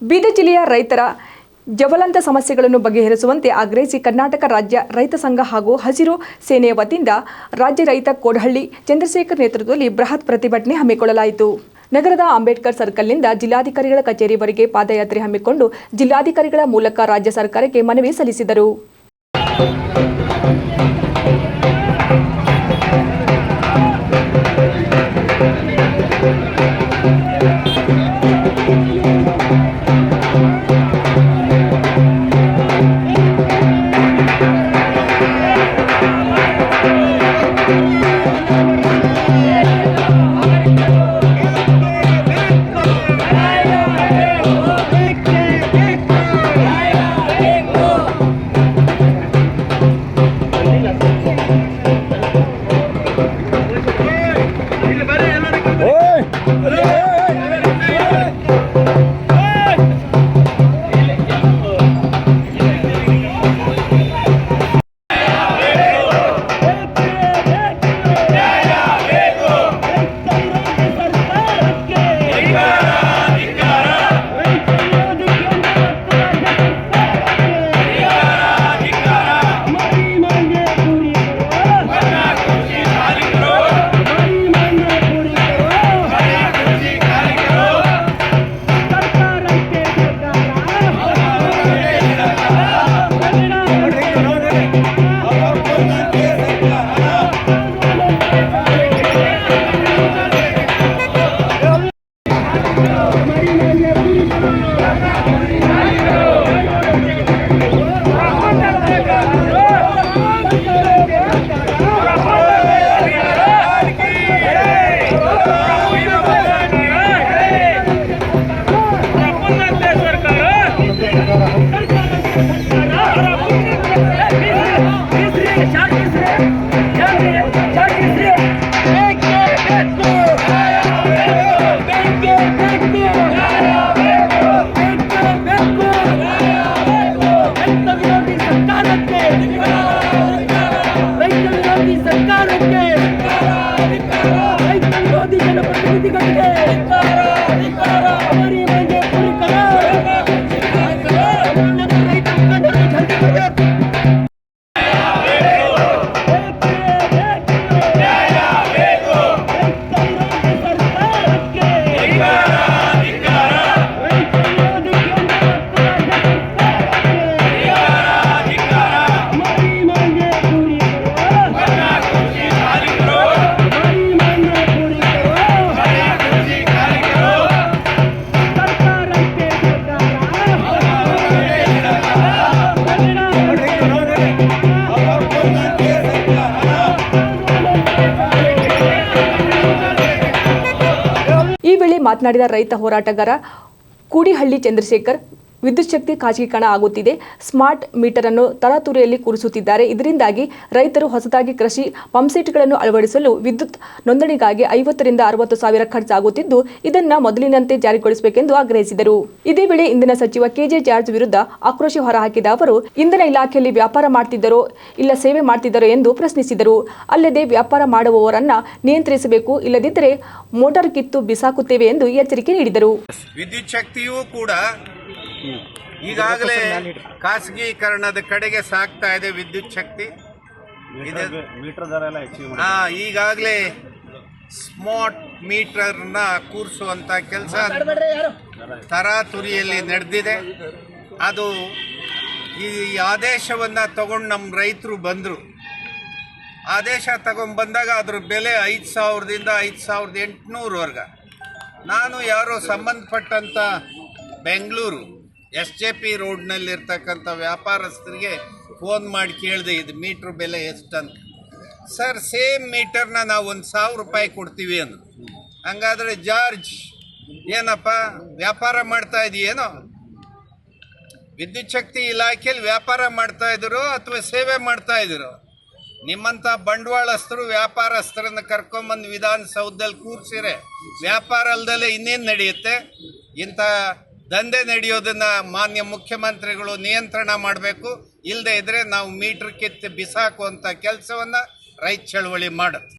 ಬೀದರ್ ಜಿಲ್ಲೆಯ ರೈತರ ಜವಲಂತ ಸಮಸ್ಯೆಗಳನ್ನು ಬಗೆಹರಿಸುವಂತೆ ಆಗ್ರಹಿಸಿ ಕರ್ನಾಟಕ ರಾಜ್ಯ ರೈತ ಸಂಘ ಹಾಗೂ ಹಸಿರು ಸೇನೆಯ ವತಿಯಿಂದ ರಾಜ್ಯ ರೈತ ಕೋಡಹಳ್ಳಿ ಚಂದ್ರಶೇಖರ್ ನೇತೃತ್ವದಲ್ಲಿ ಬೃಹತ್ ಪ್ರತಿಭಟನೆ ಹಮ್ಮಿಕೊಳ್ಳಲಾಯಿತು. ನಗರದ ಅಂಬೇಡ್ಕರ್ ಸರ್ಕಲ್ನಿಂದ ಜಿಲ್ಲಾಧಿಕಾರಿಗಳ ಕಚೇರಿವರೆಗೆ ಪಾದಯಾತ್ರೆ ಹಮ್ಮಿಕೊಂಡು ಜಿಲ್ಲಾಧಿಕಾರಿಗಳ ಮೂಲಕ ರಾಜ್ಯ ಸರ್ಕಾರಕ್ಕೆ ಮನವಿ ಸಲ್ಲಿಸಿದರು. Victoria! ಮಾತನಾಡಿದ ರೈತ ಹೋರಾಟಗಾರ ಕೂಡಿಹಳ್ಳಿ ಚಂದ್ರಶೇಖರ್ ವಿದ್ಯುತ್ ಶಕ್ತಿ ಖಾಸಗೀಕರಣ ಆಗುತ್ತಿದೆ. ಸ್ಮಾರ್ಟ್ ಮೀಟರ್ ಅನ್ನು ತರಾತುರಿಯಲ್ಲಿ ಕೂರಿಸುತ್ತಿದ್ದಾರೆ. ಇದರಿಂದಾಗಿ ರೈತರು ಹೊಸದಾಗಿ ಕೃಷಿ ಪಂಪ್ಸೆಟ್ಗಳನ್ನು ಅಳವಡಿಸಲು ವಿದ್ಯುತ್ ನೋಂದಣಿಗಾಗಿ ಐವತ್ತರಿಂದ ಅರವತ್ತು ಸಾವಿರ ಖರ್ಚಾಗುತ್ತಿದ್ದು, ಇದನ್ನು ಮೊದಲಿನಂತೆ ಜಾರಿಗೊಳಿಸಬೇಕೆಂದು ಆಗ್ರಹಿಸಿದರು. ಇದೇ ವೇಳೆ ಇಂಧನ ಸಚಿವ ಕೆಜೆ ಜಾರ್ಜ್ ವಿರುದ್ಧ ಆಕ್ರೋಶ ಹೊರಹಾಕಿದ ಅವರು, ಇಂಧನ ಇಲಾಖೆಯಲ್ಲಿ ವ್ಯಾಪಾರ ಮಾಡ್ತಿದ್ದರೋ ಇಲ್ಲ ಸೇವೆ ಮಾಡ್ತಿದ್ದರೋ ಎಂದು ಪ್ರಶ್ನಿಸಿದರು. ಅಲ್ಲದೆ ವ್ಯಾಪಾರ ಮಾಡುವವರನ್ನ ನಿಯಂತ್ರಿಸಬೇಕು, ಇಲ್ಲದಿದ್ದರೆ ಮೋಟಾರ್ ಕಿತ್ತು ಬಿಸಾಕುತ್ತೇವೆ ಎಂದು ಎಚ್ಚರಿಕೆ ನೀಡಿದರು. ವಿದ್ಯುತ್ ಶಕ್ತಿಯೂ ಕೂಡ ಈಗಾಗಲೇ ಖಾಸಗೀಕರಣದ ಕಡೆಗೆ ಸಾಕ್ತಾ ಇದೆ ವಿದ್ಯುತ್ ಶಕ್ತಿ. ಹಾಂ ಮೀಟರ್ ದರ ಎಲ್ಲ ಹೆಚ್ಚಿಗೆ ಮಾಡಿ ಆ, ಈಗಾಗಲೇ ಸ್ಮಾರ್ಟ್ ಮೀಟರ್ನ ಕೂರಿಸುವಂಥ ಕೆಲಸ ತರಾತುರಿಯಲ್ಲಿ ನಡೆದಿದೆ. ಅದು ಈ ಆದೇಶವನ್ನು ತಗೊಂಡು ನಮ್ಮ ರೈತರು ಬಂದರು. ಆದೇಶ ತಗೊಂಡ್ಬಂದಾಗ ಅದ್ರ ಬೆಲೆ ಐದು ಸಾವಿರದಿಂದ ಐದು ಸಾವಿರದ ಎಂಟುನೂರವರೆಗೆ ನಾನು ಯಾರೋ ಸಂಬಂಧಪಟ್ಟಂಥ ಬೆಂಗಳೂರು ಎಸ್ ಜೆ ಪಿ ರೋಡ್ನಲ್ಲಿರ್ತಕ್ಕಂಥ ವ್ಯಾಪಾರಸ್ಥರಿಗೆ ಫೋನ್ ಮಾಡಿ ಕೇಳಿದೆ ಇದು ಮೀಟ್ರ್ ಬೆಲೆ ಎಷ್ಟಂತ. ಸರ್, ಸೇಮ್ ಮೀಟರ್ನ ನಾವು ಒಂದು ಸಾವಿರ ರೂಪಾಯಿ ಕೊಡ್ತೀವಿ ಅಂದರು. ಹಂಗಾದ್ರೆ ಜಾರ್ಜ್, ಏನಪ್ಪ, ವ್ಯಾಪಾರ ಮಾಡ್ತಾ ಇದೆಯೇನೋ? ವಿದ್ಯುತ್ ಶಕ್ತಿ ಇಲಾಖೆಯಲ್ಲಿ ವ್ಯಾಪಾರ ಮಾಡ್ತಾ ಇದ್ರು ಅಥವಾ ಸೇವೆ ಮಾಡ್ತಾ ಇದ್ರು ನಿಮ್ಮಂಥ ಬಂಡವಾಳಸ್ಥರು, ವ್ಯಾಪಾರಸ್ಥರನ್ನ ಕರ್ಕೊಂಬಂದು ವಿಧಾನಸೌಧದಲ್ಲಿ ಕೂರ್ಸಿರೆ ವ್ಯಾಪಾರ ಅಲ್ದಲೆ ಇನ್ನೇನು ನಡೆಯುತ್ತೆ? ಇಂಥ ದಂಧೆ ನಡೆಯೋದನ್ನ ಮಾನ್ಯ ಮುಖ್ಯಮಂತ್ರಿಗಳು ನಿಯಂತ್ರಣ ಮಾಡಬೇಕು. ಇಲ್ಲದೆ ಇದ್ರೆ ನಾವು ಮೀಟರ್ ಕಿತ್ತು ಬಿಸಾಕುವಂಥ ಕೆಲಸವನ್ನ ರೈತ ಚಳವಳಿ ಮಾಡುತ್ತೆ